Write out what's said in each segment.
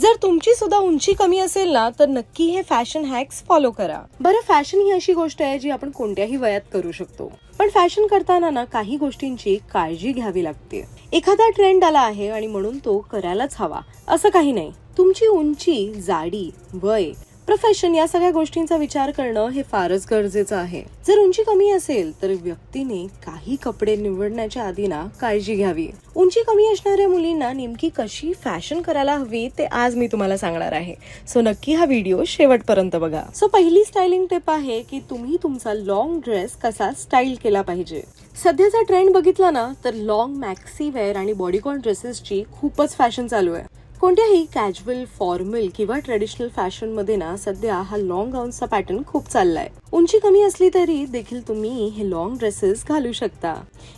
जर तुमची सुद्धा उंची कमी असेल ना तर नक्की हे फॅशन हॅक्स फॉलो करा. बरं फॅशन ही अशी गोष्ट आहे जी आपण कोणत्याही वयात करू शकतो. पण फॅशन करताना ना काही गोष्टींची काळजी घ्यावी लागते. एखादा ट्रेंड आला आहे आणि म्हणून तो करायलाच हवा. असं काही नाही. तुमची उंची जाडी वय प्रोफेशन या सगळ्या गोष्टींचा विचार करणं हे फारच गरजेचं आहे. जर उंची कमी असेल तर व्यक्तीने काही कपडे निवडण्याच्या आधी ना काळजी घ्यावी. उंची कमी असणाऱ्या मुलींना नेमकी कशी फॅशन करायला हवी ते आज मी तुम्हाला सांगणार आहे. सो नक्की हा व्हिडिओ शेवटपर्यंत बघा. सो पहिली स्टायलिंग टिप आहे की तुम्ही तुमचा लॉंग ड्रेस कसा स्टाईल केला पाहिजे. सध्याचा ट्रेंड बघितला ना तर लॉंग मॅक्सी वेअर आणि बॉडीकॉन ड्रेसेसची खूपच फॅशन चालू आहे. कोणत्याही कॅज्युअल फॉर्मल किंवा ट्रेडिशनल फॅशनमध्ये ना सध्या हा लॉंग गाऊनचा पॅटर्न खूप चाललाय. उंची कमी असली तरी देखील तुम्ही हे लॉंग ड्रेसेस घालू शकता.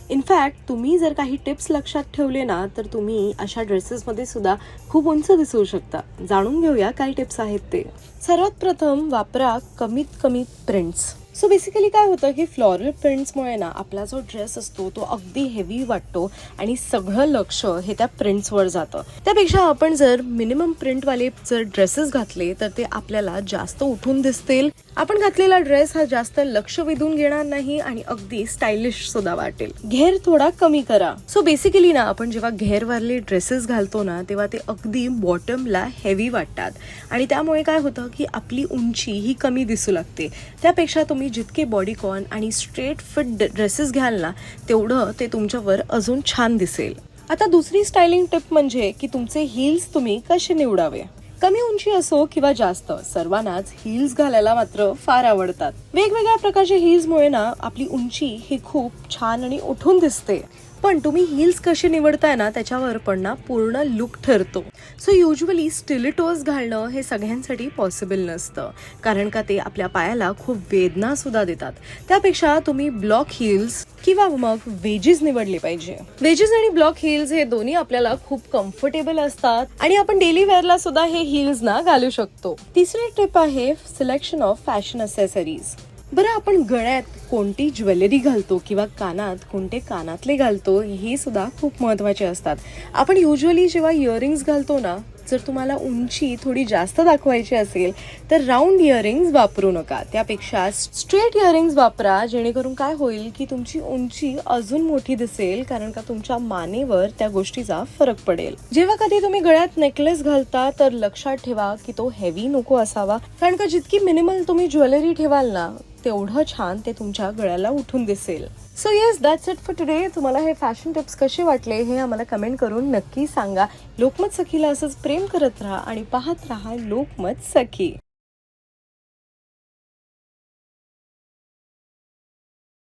इनफॅक्ट तुम्ही जर काही टिप्स लक्षात ठेवले ना तर तुम्ही अशा ड्रेसेसमध्ये सुद्धा खूप उंच दिसू शकता. जाणून घेऊया काय टिप्स आहेत ते. सर्वात प्रथम वापरा कमीत कमी प्रिंट्स सो बेसिकली काय होतं की फ्लॉरल प्रिंट्समुळे ना आपला जो ड्रेस असतो तो अगदी हेवी वाटतो आणि सगळं लक्ष हे त्या प्रिंट्सवर जातं. त्यापेक्षा आपण जर मिनिमम प्रिंटवाले जर ड्रेसेस घातले तर ते आपल्याला जास्त उठून दिसतील. आपण घातलेला ड्रेस हा जास्त लक्ष वेधून घेणार नाही आणि अगदी स्टायलिश सुद्धा वाटेल. घेर थोडा कमी करा. सो बेसिकली ना आपण जेव्हा घेरवाले ड्रेसेस घालतो ना तेव्हा ते अगदी बॉटमला हेवी वाटतात. आणि त्यामुळे काय होतं की आपली उंची ही कमी दिसू लागते. त्यापेक्षा तुम्ही जितके बॉडीकॉन आणि स्ट्रेट फिट ड्रेसेस घ्याल ना तेवढं ते तुमच्यावर अजून छान दिसेल. आता दुसरी स्टायलिंग टिप म्हणजे की तुमचे हिल्स तुम्ही कसे निवडावे? कमी उंची असो किंवा जास्त सर्वांनाच हिल्स घालायला मात्र फार आवडतात. वेगवेगळ्या प्रकारच्या हिल्समुळे ना आपली उंची ही खूप छान आणि उठून दिसते. पण तुम्ही हिल्स कशी निवडताय ना त्याच्यावर पण ना पूर्ण लुक ठरतो. सो युजली स्टिलिटोज घालणं हे सगळ्यांसाठी पॉसिबल नसतं. कारण का ते आपल्या पायाला खूप वेदना सुद्धा देतात. त्यापेक्षा तुम्ही ब्लॉक हिल्स किंवा मग वेजेस निवडले पाहिजे. वेजेस आणि ब्लॉक हिल्स हे दोन्ही आपल्याला खूप कम्फर्टेबल असतात आणि आपण डेली वेअरला सुद्धा हे हिल्स ना घालू शकतो. तिसरी ट्रिप आहे सिलेक्शन ऑफ फॅशन असेसरीज बरं आपण गळ्यात कोणती ज्वेलरी घालतो किंवा कानात कोणते कानातले घालतो हे सुद्धा खूप महत्त्वाचे असतात. आपण युजली जेव्हा इयरिंग्स घालतो ना जर तुम्हाला उंची थोडी जास्त दाखवायची असेल तर राऊंड इयरिंग्स वापरू नका. त्यापेक्षा स्ट्रेट इयरिंग्स वापरा जेणेकरून काय होईल की तुमची उंची अजून मोठी दिसेल कारण का तुमच्या मानेवर त्या गोष्टीचा फरक पडेल. जेव्हा कधी तुम्ही गळ्यात नेकलेस घालता तर लक्षात ठेवा की तो हेवी नको असावा. कारण का जितकी मिनिमल तुम्ही ज्वेलरी ठेवाल ना तेवढं छान ते तुमच्या गळ्याला उठून दिसेल. So yes that's it for today तुम्हाला हे फॅशन टिप्स कसे वाटले हे आम्हाला कमेंट करून नक्की सांगा. लोकमत सखीला असंच प्रेम करत राहा आणि पाहत राहा लोकमत सखी.